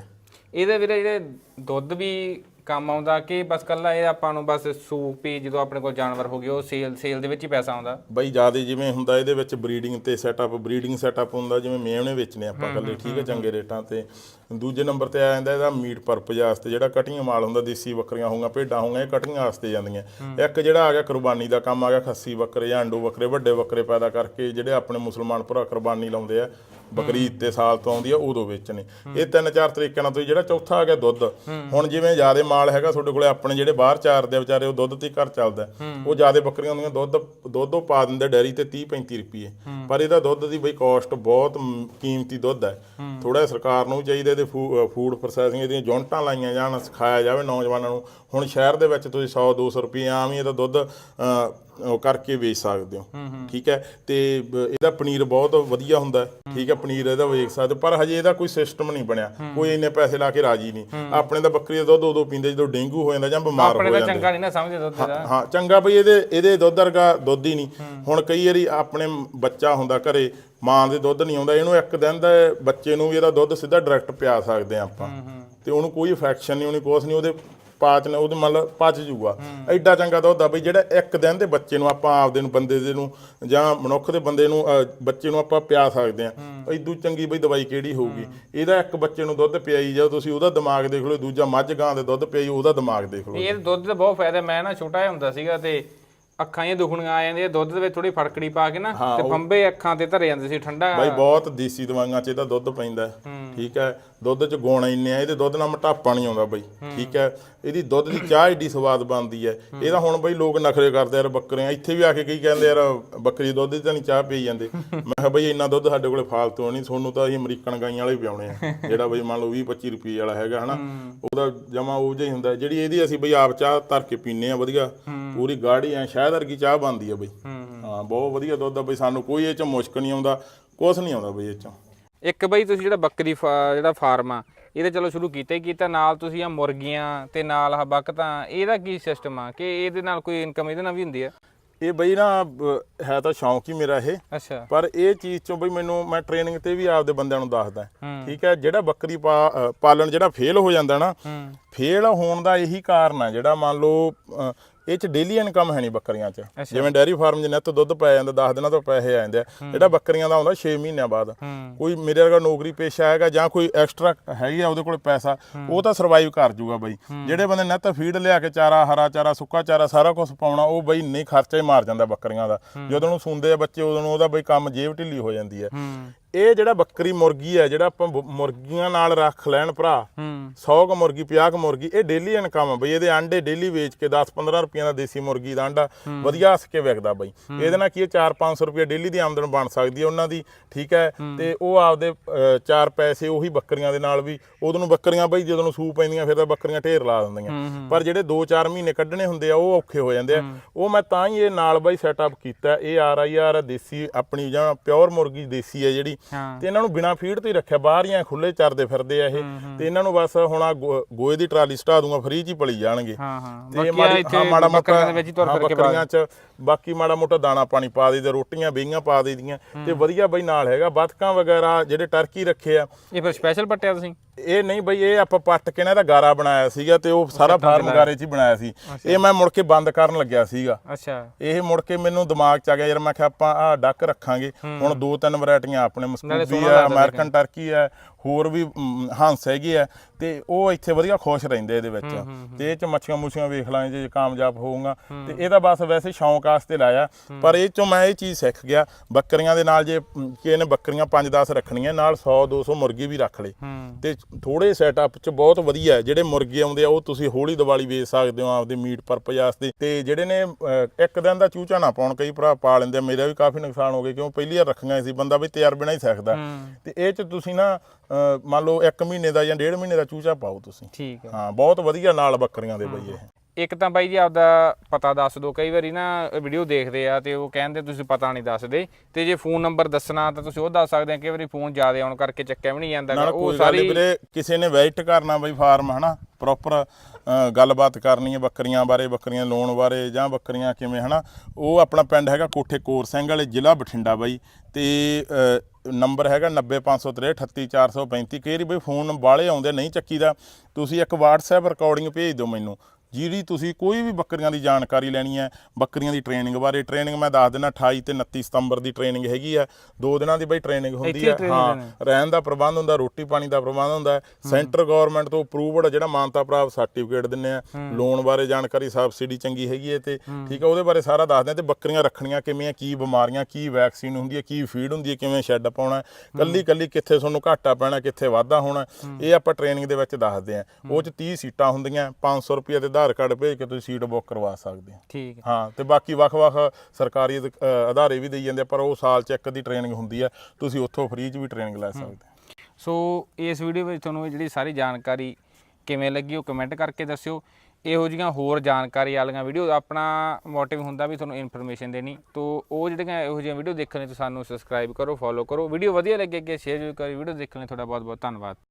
ਇਹਦੇ ਵੀਰੇ ਜਿਹੜੇ ਦੁੱਧ ਵੀ ਕੰਮ ਆਉਂਦਾ ਕਿ ਬਸ ਕੱਲਾ ਇਹ ਆਪਾਂ ਨੂੰ ਬਸ ਸੂਪ ਹੀ ਜਦੋਂ ਆਪਣੇ ਕੋਲ ਜਾਨਵਰ ਹੋ ਗਏ ਉਹ ਸੇਲ ਸੇਲ ਦੇ ਵਿੱਚ ਹੀ ਪੈਸਾ ਆਉਂਦਾ। ਬਈ ਜ਼ਿਆਦਾ ਜਿਵੇਂ ਹੁੰਦਾ ਇਹਦੇ ਵਿੱਚ ਬਰੀਡਿੰਗ ਤੇ ਸੈਟਅਪ ਬਰੀਡਿੰਗ ਸੈਟਅਪ ਹੁੰਦਾ ਜਿਵੇਂ ਮੇਵਣੇ ਵੇਚਨੇ ਆਪਾਂ ਕੱਲੇ ਠੀਕ ਹੈ ਚੰਗੇ ਰੇਟਾਂ ਤੇ। ਦੂਜੇ ਨੰਬਰ ਤੇ ਆ ਜਾਂਦਾ ਇਹਦਾ ਮੀਟ ਪਰਪਸ ਵਾਸਤੇ ਜਿਹੜਾ ਕਟੀਆਂ ਮਾਲ ਹੁੰਦਾ ਦੇਸੀ ਬੱਕਰੀਆਂ ਹੋਊਗਾ ਭੇਡਾਂ ਹੋਊਗਾ ਇਹ ਕਟੀਆਂ ਵਾਸਤੇ ਜਾਂਦੀਆਂ। ਇੱਕ ਜਿਹੜਾ ਆ ਗਿਆ ਕੁਰਬਾਨੀ ਦਾ ਕੰਮ ਆ ਗਿਆ ਖੱਸੀ ਬੱਕਰੇ ਜਾਂ ਅੰਡੂ ਬੱਕਰੇ ਵੱਡੇ ਬੱਕਰੇ ਪੈਦਾ ਕਰਕੇ ਜਿਹੜੇ ਆਪਣੇ ਮੁਸਲਮਾਨ ਭਰਾ ਕੁਰਬਾਨੀ ਲਾਉਂਦੇ ਆ ਬਕਰੀਦ ਤੇ ਸਾਲ ਤੋਂ ਆਉਂਦੀ ਆ ਉਦੋਂ ਵੇਚਣੇ। ਇਹ ਤਿੰਨ ਚਾਰ ਤਰੀਕਿਆਂ ਨਾਲ ਤੁਸੀਂ ਜਿਹੜਾ ਚੌਥਾ ਆ ਗਿਆ ਦੁੱਧ। ਹੁਣ ਜਿਵੇਂ ਜਿਆਦੇ ਮਾਲ ਹੈਗਾ ਤੁਹਾਡੇ ਕੋਲੇ ਆਪਣੇ ਜਿਹੜੇ ਬਾਹਰ ਚਾਰਦੇ ਆ ਵਿਚਾਰੇ ਉਹ ਦੁੱਧ ਤੇ ਘਰ ਚੱਲਦਾ ਉਹ ਜਿਆਦੇ ਬੱਕਰੀਆਂ ਹੁੰਦੀਆਂ ਦੁੱਧ ਦੁੱਧ ਉਹ ਪਾ ਦਿੰਦੇ ਡੈਰੀ ਤੇ 30 35 ਰੁਪਏ ਪਰ ਇਹਦਾ ਦੁੱਧ ਦੀ ਬਈ ਕਾਸਟ ਬਹੁਤ ਕੀਮਤੀ ਦੁੱਧ ਹੈ। ਥੋੜਾ ਸਰਕਾਰ ਨੂੰ ਚਾਹੀਦਾ ਇਹਦੇ ਫੂਡ ਪ੍ਰੋਸੈਸਿੰਗ ਇਹਦੀਆਂ ਯੂਨਿਟਾਂ ਲਾਈਆਂ ਜਾਣ ਸਿਖਾਇਆ ਜਾਵੇ ਨੌਜਵਾਨਾਂ ਨੂੰ। ਹੁਣ ਸ਼ਹਿਰ ਦੇ ਵਿੱਚ ਤੁਸੀਂ 100 200 ਰੁਪਏ ਆਮ ਹੀ ਇਹਦਾ ਦੁੱਧ ਉਹ ਕਰਕੇ ਵੇਚ ਸਕਦੇ ਹੋ। ਠੀਕ ਹੈ? ਤੇ ਇਹਦਾ ਪਨੀਰ ਬਹੁਤ ਵਧੀਆ ਹੁੰਦਾ। ਠੀਕ ਹੈ ਪਨੀਰ ਇਹਦਾ ਵੇਚ ਸਕਦੇ ਪਰ ਹਜੇ ਇਹਦਾ ਕੋਈ ਸਿਸਟਮ ਨਹੀਂ ਬਣਿਆ। ਕੋਈ ਇੰਨੇ ਪੈਸੇ ਲਾ ਕੇ ਰਾਜੀ ਨਹੀਂ। ਆਪਣੇ ਤਾਂ ਬੱਕਰੀ ਦਾ ਦੁੱਧ ਉਦੋਂ ਪੀਂਦੇ ਜਦੋਂ ਡੇਂਗੂ ਹੋ ਜਾਂਦਾ ਜਾਂ ਬਿਮਾਰ ਆਪਣੇ ਹੋ ਦਾ ਜਾਂਦੇ। ਚੰਗਾ ਨਹੀਂ ਨਾ ਸਮਝਦੇ ਦੁੱਧ ਦਾ। ਹਾਂ ਚੰਗਾ ਬਈ ਇਹਦੇ ਇਹਦੇ ਦੁੱਧ ਵਰਗਾ ਦੁੱਧ ਹੀ ਨਹੀਂ। ਹੁਣ ਕਈ ਵਾਰੀ ਆਪਣੇ ਬੱਚਾ ਹੁੰਦਾ ਘਰੇ ਮਾਂ ਦੇ ਦੁੱਧ ਨਹੀਂ ਆਉਂਦਾ ਇਹਨੂੰ ਇੱਕ ਦਿਨ ਦਾ ਬੱਚੇ ਨੂੰ ਵੀ ਇਹਦਾ ਦੁੱਧ ਸਿੱਧਾ ਡਾਇਰੈਕਟ ਪਿਆ ਸਕਦੇ ਆ ਆਪਾਂ। ਤੇ ਉਹਨੂੰ ਕੋਈ ਇਨਫੈਕਸ਼ਨ ਨਹੀਂ ਉਹਨੂੰ ਕੁਛ ਨਹੀਂ ਉਹਦੇ ਪਾਚ ਨੇ ਉਹਦੇ ਮਤਲਬ ਪਚ ਜੂਗਾ। ਐਡਾ ਚੰਗਾ ਦੁੱਧ ਆ ਬਈ ਜਿਹੜਾ ਇੱਕ ਦਿਨ ਦੇ ਬੱਚੇ ਨੂੰ ਆਪਾਂ ਆਪਦੇ ਨੂੰ ਬੰਦੇ ਦੇ ਨੂੰ ਜਾਂ ਮਨੁੱਖ ਦੇ ਬੰਦੇ ਨੂੰ ਬੱਚੇ ਨੂੰ ਆਪਾਂ ਪਿਆ ਸਕਦੇ ਆ ਐਦੂ ਚੰਗੀ ਬਈ ਦਵਾਈ ਕਿਹੜੀ ਹੋਊਗੀ? ਇਹਦਾ ਇੱਕ ਬੱਚੇ ਨੂੰ ਦੁੱਧ ਪਿਆਈ ਜਾਓ ਤੁਸੀਂ ਉਹਦਾ ਦਿਮਾਗ ਦੇਖ ਲਓ ਦੂਜਾ ਮੱਝ ਗਾਂ ਦੇ ਦੁੱਧ ਪਿਆਈ ਉਹਦਾ ਦਿਮਾਗ ਦੇਖ ਲਓ। ਇਹ ਦੁੱਧ ਦਾ ਬਹੁਤ ਫਾਇਦਾ ਮੈਂ ਨਾ ਛੋਟਾ ਹੁੰਦਾ ਸੀਗਾ ਤੇ ਅੱਖਾਂ ਇਹ ਦੁਖਣੀਆਂ ਆ ਜਾਂਦੀਆਂ ਦੁੱਧ ਦੇ ਵਿੱਚ ਥੋੜੀ ਫੜਕੜੀ ਪਾ ਕੇ ਨਾ ਤੇ ਫੰਬੇ ਅੱਖਾਂ ਤੇ ਧਰੇ ਜਾਂਦੇ ਸੀ ਠੰਡਾ। ਬਾਈ ਬਹੁਤ ਦੇਸੀ ਦਵਾਈਆਂ 'ਚ ਇਹਦਾ ਦੁੱਧ ਪੈਂਦਾ ਹੈ। ਠੀਕ ਹੈ ਦੁੱਧ 'ਚ ਗੁਣ ਇੰਨੇ ਆ ਇਹਦੇ ਦੁੱਧ ਨਾਲ ਮੋਟਾਪਾ ਨਹੀਂ ਆਉਂਦਾ ਬਾਈ। ਠੀਕ ਹੈ ਇਹਦੀ ਦੁੱਧ ਦੀ ਚਾਹ ਏਡੀ ਸਵਾਦ ਬਣਦੀ ਹੈ। ਇਹਦਾ ਹੁਣ ਬਾਈ ਲੋਕ ਨਖਰੇ ਕਰਦੇ ਯਾਰ ਬੱਕਰੀਆਂ ਇੱਥੇ ਵੀ ਆ ਕੇ ਕਈ ਕਹਿੰਦੇ ਯਾਰ ਬੱਕਰੀ ਦੁੱਧ ਦੀ ਤਾਂ ਨਹੀਂ ਚਾਹ ਪੀ ਜਾਂਦੇ। ਮੈਂ ਕਿਹਾ ਬਾਈ ਇੰਨਾ ਦੁੱਧ ਸਾਡੇ ਕੋਲੇ ਫਾਲਤੂ ਨਹੀਂ ਤੁਹਾਨੂੰ ਤਾਂ ਅਸੀਂ ਅਮਰੀਕਨ ਗਾਈਆਂ ਵਾਲੇ ਹੀ ਪਿਆਉਣੇ ਆ। ਜਿਹੜਾ ਬਾਈ ਮੰਨ ਲਓ 20 25 ਰੁਪਏ ਵਾਲਾ ਹੈਗਾ ਹਨਾ। ਉਹਦਾ ਜਮਾ ਉਹ ਜਿਹਾ ਹੀ ਹੁੰਦਾ। ਜਿਹੜੀ ਇਹਦੀ ਅਸੀਂ ਬਈ ਆਪ ਚਾਹ ਧਰ ਕੇ ਪੀਨੇ ਆ ਵਧੀਆ। ਪੂਰੀ ਗਾੜੀ ਐ ਸ਼ਹਿਦ ਵਰਗੀ ਚਾਹ ਬਣਦੀ ਆ ਬਈ। ਹਾਂ ਬਹੁਤ ਵਧੀਆ ਦੁੱਧ ਆ ਬਈ ਸਾਨੂੰ ਕੋਈ ਇਹ ਚ ਮੁਸ਼ਕ ਨਹੀਂ ਆਉਂਦਾ ਕੁਛ ਨਹੀਂ ਆਉਂਦਾ ਬਈ ਇਹ ਚ। ਇੱਕ ਬਈ ਤੁਸੀਂ ਜਿਹੜਾ ਬੱਕਰੀ ਫਾ- ਜਿਹੜਾ ਫਾਰਮ ਆ ਇਹਦੇ ਚਲੋ ਸ਼ੁਰੂ ਕੀਤਾ ਹੀ ਕੀਤਾ ਨਾਲ ਤੁਸੀਂ ਆ ਮੁਰਗੀਆਂ ਤੇ ਨਾਲ ਆ ਬਕਤਾਂ ਇਹਦਾ ਕੀ ਸਿਸਟਮ ਆ? ਕਿ ਇਹਦੇ ਨਾਲ ਕੋਈ ਇਨਕਮ ਇਹਦੇ ਨਾਲ ਵੀ ਹੁੰਦੀ ਆ? ਇਹ ਬਈ ਨਾ ਬ- ਹੈ ਤਾਂ ਸ਼ੌਂਕ ਹੀ ਮੇਰਾ ਇਹ। ਅੱਛਾ। ਪਰ ਇਹ ਚੀਜ਼ ਚੋਂ ਬਈ ਮੈਨੂੰ ਮੈਂ ਟ੍ਰੇਨਿੰਗ ਤੇ ਵੀ ਆਪਦੇ ਬੰਦਿਆਂ ਨੂੰ ਦੱਸਦਾ। ਹੂੰ। ਠੀਕ ਹੈ ਜਿਹੜਾ ਬੱਕਰੀ ਪਾ- ਅ, ਪਾਲਣ ਜਿਹੜਾ ਫੇਲ ਹੋ ਜਾਂਦਾ ਨਾ ਹੂੰ। ਫੇਲ ਹੋਣ ਦਾ ਇਹੀ ਕਾਰਨ ਆ ਜਿਹੜਾ ਮੰਨ ਲਓ ਅ, ਇਹ ਚ ਡੇਲੀ ਇਨਕਮ ਹੈ ਨਹੀਂ ਬੱਕਰੀਆਂ ਚ। ਜਿਵੇਂ ਡੈਰੀ ਫਾਰਮ 'ਚ ਨਿੱਤ ਦੁੱਧ ਪੈ ਜਾਂਦਾ 10 ਦਿਨਾਂ ਤੋਂ ਪੈਸੇ ਆ ਜਾਂਦੇ ਆ। ਜਿਹੜਾ ਬੱਕਰੀਆਂ ਦਾ ਆਉਂਦਾ 6 ਮਹੀਨਿਆਂ ਬਾਅਦ। ਕੋਈ ਮੇਰੇ ਵਰਗਾ ਨੌਕਰੀ ਪੇਸ਼ਾ ਹੈਗਾ ਜਾਂ ਕੋਈ ਐਕਸਟਰਾ ਹੈਗੀ ਆ ਉਹਦੇ ਕੋਲ ਪੈਸਾ ਉਹ ਤਾਂ ਸਰਵਾਈਵ ਕਰ ਜੂਗਾ ਬਈ। ਜਿਹੜੇ ਬੰਦੇ ਨਿੱਤ ਫੀਡ ਲਿਆ ਕੇ ਚਾਰਾ ਹਰਾ ਚਾਰਾ ਸੁੱਕਾ ਚਾਰਾ ਸਾਰਾ ਕੁਝ ਪਾਉਣਾ ਉਹ ਬਈ ਨਹੀਂ ਖਰਚਾ ਹੀ ਮਾਰ ਜਾਂਦਾ ਬੱਕਰੀਆਂ ਦਾ। ਜਦੋਂ ਨੂੰ ਸੁੰਦੇ ਆ ਬੱਚੇ ਉਦੋਂ ਉਹਦਾ ਬਈ ਕੰਮ ਜੇਬ ਢਿੱਲੀ ਹੋ ਜਾਂਦੀ ਹੂੰ। ਇਹ ਜਿਹੜਾ ਬੱਕਰੀ ਮੁਰਗੀ ਹੈ ਜਿਹੜਾ ਆਪਾਂ ਮੁਰਗੀਆਂ ਨਾਲ ਰੱਖ ਲੈਣ ਭਰਾ ਹੂੰ। 100 ਕ ਮੁਰਗੀ 50 ਕ ਮੁਰਗੀ ਇਹ ਡੇਲੀ ਇਨਕਮ ਆ ਬਈ। ਇਹਦੇ ਆਂਡੇ ਡੇਲੀ ਵੇਚ ਕੇ 10-15 ਰੁਪਈਆਂ ਦਾ ਦੇਸੀ ਮੁਰਗੀ ਦਾ ਆਂਡਾ ਵਧੀਆ ਹੱਸ ਕੇ ਵਿਕਦਾ ਬਈ। ਇਹਦੇ ਨਾਲ ਕੀ 4-500 ਰੁਪਏ ਡੇਲੀ ਦੀ ਆਮਦਨ ਬਣ ਸਕਦੀ ਹੈ ਉਹਨਾਂ ਦੀ ਠੀਕ ਹੈ? ਤੇ ਉਹ ਆਪਦੇ ਚਾਰ ਪੈਸੇ ਉਹੀ ਬੱਕਰੀਆਂ ਦੇ ਨਾਲ ਵੀ ਉਦੋਂ ਨੂੰ ਬੱਕਰੀਆਂ ਬਈ ਜਦੋਂ ਨੂੰ ਸੂ ਪੈਂਦੀਆਂ ਫਿਰ ਤਾਂ ਬੱਕਰੀਆਂ ਢੇਰ ਲਾ ਦਿੰਦੀਆਂ। ਪਰ ਜਿਹੜੇ 2-4 ਮਹੀਨੇ ਕੱਢਣੇ ਹੁੰਦੇ ਆ ਉਹ ਔਖੇ ਹੋ ਜਾਂਦੇ ਆ। ਉਹ ਮੈਂ ਤਾਂ ਹੀ ਇਹ ਨਾਲ ਬਈ ਸੈਟਅਪ ਕੀਤਾ। ਇਹ ਆਰ ਆਈ ਆਰ ਦੇਸੀ ਆਪਣੀ ਜਾਂ ਪਿਓਰ ਮੁਰਗੀ ਦੇਸੀ ਹੈ ਜਿਹੜੀ। ਹਾਂ ਤੇ ਇਹਨਾਂ ਨੂੰ ਬਿਨਾ ਫੀਡ ਤੋਂ ਹੀ ਰੱਖਿਆ ਬਾਹਰ ਹੀ ਐਂ ਖੁੱਲੇ ਚਰਦੇ ਫਿਰਦੇ ਆ ਇਹ। ਤੇ ਇਹਨਾਂ ਨੂੰ ਬਸ ਹੁਣ ਆ ਗੋਏ ਦੀ ਟਰਾਲੀ ਸਟਾ ਦੂੰਗਾ ਫ੍ਰੀ ਚ ਹੀ ਪਲੀ ਜਾਣਗੇ। ਤੇ ਮਾੜੀ- ਆ ਮੋਟਾ ਦੇ ਬੱਕਰੀਆਂ ਚ ਬਾਕੀ ਮਾੜਾ ਮੋਟਾ ਦਾਣਾ ਪਾਣੀ ਪਾ ਦੇਈਦਾ ਰੋਟੀਆਂ ਬੇਈਆਂ ਪਾ ਦੇਈਦੀਆਂ ਤੇ ਵਧੀਆ ਬਈ ਨਾਲ ਹੈਗਾ ਬਤਕਾਂ ਵਗੈਰਾ ਜਿਹੜੇ ਟਰਕੀ ਰੱਖੇ ਆ। ਇਹ ਫਿਰ ਸਪੈਸ਼ਲ ਪੱਟਿਆ ਤੁਸੀਂ? ਇਹ ਨਹੀਂ ਬਈ ਇਹ ਆਪਾਂ ਪੱਟ ਕੇ ਨਾ ਇਹਦਾ ਗਾਰਾ ਬਣਾਇਆ ਸੀਗਾ ਤੇ ਉਹ ਸਾਰਾ ਫਾਰਮ ਗਾਰੇ 'ਚ ਹੀ ਬਣਾਇਆ ਸੀ। ਇਹ ਮੈਂ ਮੁੜ ਕੇ ਬੰਦ ਕਰਨ ਲੱਗਿਆ ਸੀਗਾ। ਅੱਛਾ। ਇਹ ਮੁੜ ਕੇ ਮੈਨੂੰ ਦਿਮਾਗ 'ਚ ਆ ਗਿਆ ਯਾਰ ਮੈਂ ਕਿਹਾ ਆਪਾਂ ਆਹ ਡੱਕ ਰੱਖਾਂਗੇ। ਹੁਣ ਦੋ ਤਿੰਨ ਵੈਰਾਈਟੀਆਂ ਆਪਣੇ ਮਸਕੂਬੀ ਲੱਗਦਾ ਅਮਰੀਕਨ ਟਰਕੀ ਆ ਹੋਰ ਵੀ ਮ, ਹੰਸ ਹੈਗੇ ਆ ਤੇ ਉਹ ਇੱਥੇ ਵਧੀਆ ਖੁਸ਼ ਰਹਿੰਦੇ ਇਹਦੇ ਵਿੱਚ। ਤੇ ਇਹ ਚ ਮੱਛੀਆਂ ਮੁੱਛੀਆਂ ਵੇਖ ਲਾਂਗੇ ਜੇ ਕਾਮਯਾਬ ਹੋਊਗਾ। ਤੇ ਇਹਦਾ ਬਸ ਵੈਸੇ ਸ਼ੌਂਕ ਵਾਸਤੇ ਲਾਇਆ। ਪਰ ਇਹ ਚੋਂ ਮੈਂ ਇਹ ਚੀਜ਼ ਸਿੱਖ ਗਿਆ ਬੱਕਰੀਆਂ ਦੇ ਨਾਲ ਜੇ ਮ, ਕਿ ਇਹਨੇ ਬੱਕਰੀਆਂ 5-10 ਰੱਖਣੀਆਂ ਨਾਲ 100 200 ਮੁਰਗੀ ਵੀ ਰੱਖ ਲਏ। ਹੂੰ। ਤੇ ਥੋੜੇ ਸੈਟਅਪ ਚ ਬਹੁਤ ਵਧੀਆ ਹੈ। ਜਿਹੜੇ ਮੁਰਗੇ ਆਉਂਦੇ ਆ ਉਹ ਤੁਸੀਂ ਹੌਲੀ ਦੀਵਾਲੀ ਵੇਚ ਸਕਦੇ ਹੋ ਆਪਦੇ ਮੀਟ ਪਰਪਸ ਵਾਸਤੇ। ਤੇ ਜਿਹੜੇ ਨੇ ਅਹ, ਇੱਕ ਦਿਨ ਦਾ ਚੂਚਾ ਨਾ ਪਾਉਣ ਕਈ ਭਰਾ ਪਾ ਲੈਂਦੇ ਆ। ਮੇਰਾ ਵੀ ਕਾਫੀ ਨੁਕਸਾਨ ਹੋ ਗਿਆ ਕਿਉਂ? ਪਹਿਲੀ ਵਾਰ ਰੱਖੀਆਂ ਸੀ ਬੰਦਾ ਵੀ ਤਿਆਰ ਬਿਨਾ ਹੀ ਸਿੱਖਦਾ। ਤੇ ਇਹ ਚ ਤੁਸੀਂ ਨਾ ਮੰਨ ਲਓ 1 ਮਹੀਨੇ ਦਾ ਜਾਂ ਡੇਢ ਮਹੀਨੇ ਦਾ ਚੂਚਾ ਪਾਓ ਤੁਸੀਂ। ਠੀਕ ਹੈ। ਹਾਂ ਬਹੁਤ ਵਧੀਆ ਨਾਲ ਬੱਕਰੀਆਂ ਦੇ ਬਈ ਇਹ। ਇੱਕ ਤਾਂ ਬਾਈ ਜੀ ਆਪਦਾ ਪਤਾ ਦੱਸ ਦਿਓ ਕਈ ਵਾਰੀ ਨਾ ਵੀਡੀਓ ਦੇਖਦੇ ਆ ਤੇ ਉਹ ਕਹਿੰਦੇ ਤੁਸੀਂ ਪਤਾ ਨਹੀਂ ਦੱਸਦੇ ਤੇ ਜੇ ਫੋਨ ਨੰਬਰ ਦੱਸਣਾ ਤਾਂ ਤੁਸੀਂ ਉਹ ਦੱਸ ਸਕਦੇ ਆ ਕਈ ਵਾਰੀ ਫੋਨ ਜ਼ਿਆਦਾ ਆਉਣ ਕਰਕੇ ਚੱਕਿਆ ਵੀ ਨਹੀਂ ਜਾਂਦਾ। ਨਾਲ ਉਹ ਕੋਈ ਗੱਲ ਨੀ ਸਾਰੀ ਵੀਰੇ ਕਿਸੇ ਨੇ ਵਿਜ਼ਿਟ ਕਰਨਾ ਬਈ ਫਾਰਮ ਹਨਾ? ਪ੍ਰੋਪਰ ਗੱਲਬਾਤ ਕਰਨੀ ਹੈ ਬੱਕਰੀਆਂ ਬਾਰੇ ਬੱਕਰੀਆਂ ਲੋਨ ਬਾਰੇ ਜਾਂ ਬੱਕਰੀਆਂ ਕਿਵੇਂ ਹਨਾ? ਉਹ ਆਪਣਾ ਪਿੰਡ ਹੈਗਾ ਕੋਠੇ ਕੋਰ ਸਿੰਘ ਵਾਲੇ ਜ਼ਿਲ੍ਹਾ ਬਠਿੰਡਾ ਬਾਈ। ਤੇ ਅ, ਨੰਬਰ ਹੈਗਾ 90563 38435 ਕਈ ਵਾਰੀ ਬਈ ਫੋਨ ਵਾਲੇ ਆਉਂਦੇ, ਨਹੀਂ ਚੱਕੀਦਾ। ਤੁਸੀਂ ਇੱਕ WhatsApp ਰਿਕਾਰਡਿੰਗ ਭੇਜ ਦਿਓ ਮੈਨੂੰ। ਜਿਹੜੀ ਤੁਸੀਂ ਕੋਈ ਵੀ ਬੱਕਰੀਆਂ ਦੀ ਜਾਣਕਾਰੀ ਲੈਣੀ ਹੈ ਬੱਕਰੀਆਂ ਦੀ ਟ੍ਰੇਨਿੰਗ ਬਾਰੇ ਟ੍ਰੇਨਿੰਗ ਮੈਂ ਦੱਸ ਦਿੰਦਾ 28 ਤੇ 29 ਸਤੰਬਰ ਦੀ ਟ੍ਰੇਨਿੰਗ ਹੈਗੀ ਆ ਦੋ ਦਿਨਾਂ ਦੀ ਬਈ ਟ੍ਰੇਨਿੰਗ ਹੁੰਦੀ ਹੀ ਹੈ। ਹਾਂ। ਰਹਿਣ ਦਾ ਪ੍ਰਬੰਧ ਹੁੰਦਾ ਰੋਟੀ ਪਾਣੀ ਦਾ ਪ੍ਰਬੰਧ ਹੁੰਦਾ ਸੈਂਟਰ ਗਵਰਨਮੈਂਟ ਤੋਂ ਅਪਰੂਵਡ ਜਿਹੜਾ ਮਾਨਤਾ ਪ੍ਰਾਪਤ ਸਰਟੀਫਿਕੇਟ ਦਿੰਨੇ ਆ। ਲੋਨ ਬਾਰੇ ਜਾਣਕਾਰੀ ਸਬਸਿਡੀ ਚੰਗੀ ਹੈਗੀ ਹੈ ਤੇ ਠੀਕ ਹੈ ਉਹਦੇ ਬਾਰੇ ਸਾਰਾ ਦੱਸਦੇ ਆ ਤੇ ਬੱਕਰੀਆਂ ਰੱਖਣੀਆਂ ਕਿਵੇਂ ਆ ਕੀ ਬਿਮਾਰੀਆਂ ਕੀ ਵੈਕਸੀਨ ਹੁੰਦੀ ਹੈ ਕੀ ਫੀਡ ਹੁੰਦੀ ਹੈ ਕਿਵੇਂ ਸ਼ੈੱਡ ਪਾਉਣਾ ਕੱਲੀ ਕੱਲੀ ਕਿੱਥੇ ਤੁਹਾਨੂੰ ਘਾਟਾ ਪੈਣਾ ਕਿੱਥੇ ਵਾਧਾ ਹੋਣਾ ਇਹ ਆਪਾਂ ਟ੍ਰੇਨਿੰਗ ਦੇ ਵਿੱਚ ਦੱਸਦੇ ਆ। ਉਹ ਚ 30 ਸੀਟਾਂ ਹੁੰਦੀਆਂ 500 ਰੁਪਏ ਤੇ ਆਧਾਰ ਕਾਰਡ ਭੇਜ ਕੇ ਤੁਸੀਂ ਸੀਟ ਬੁੱਕ ਕਰਵਾ ਸਕਦੇ ਆ ਠੀਕ ਹੈ। ਹਾਂ ਤੇ ਬਾਕੀ ਵੱਖ-ਵੱਖ ਸਰਕਾਰੀ ਅਧ- ਅਦਾਰੇ ਵੀ ਦੇਈ ਜਾਂਦੇ ਆ, ਪਰ ਉਹ ਸਾਲ ਚ ਇੱਕ ਦੀ ਟ੍ਰੇਨਿੰਗ ਹੁੰਦੀ ਆ ਤੁਸੀਂ ਉੱਥੋਂ ਫ੍ਰੀ ਚ ਵੀ ਟ੍ਰੇਨਿੰਗ ਲੈ ਸਕਦੇ ਸੋ ਇਸ ਵੀਡੀਓ ਵਿੱਚ ਤੁਹਾਨੂੰ ਇਹ ਜਿਹੜੀ ਸਾਰੀ ਜਾਣਕਾਰੀ ਕਿਵੇਂ ਲੱਗੀ ਉਹ ਕਮੈਂਟ ਕਰਕੇ ਦੱਸਿਓ। ਇਹੋ ਜਿਹੀਆਂ ਹੋਰ ਜਾਣਕਾਰੀ ਵਾਲੀਆਂ ਵੀਡੀਓ ਆਪਣਾ ਮੋਟਿਵ ਹੁੰਦਾ ਵੀ ਤੁਹਾਨੂੰ ਇਨਫੋਰਮੇਸ਼ਨ ਦੇਣੀ। ਤੋਂ ਉਹ ਜਿਹੜੀਆਂ ਇਹੋ ਜਿਹੀਆਂ ਵੀਡੀਓ ਦੇਖਣ ਲਈ ਤੁਸੀਂ ਸਾਨੂੰ ਸਬਸਕ੍ਰਾਈਬ ਕਰੋ ਫੋਲੋ ਕਰੋ। ਵੀਡੀਓ ਵਧੀਆ ਲੱਗੇ ਕਿ ਸ਼ੇਅਰ ਜ਼ਰੂਰ ਕਰੋ ਵੀਡੀਓ ਦੇਖਣ ਲਈ ਤੁਹਾਡਾ ਬਹੁਤ ਬਹੁਤ ਧੰਨਵਾਦ।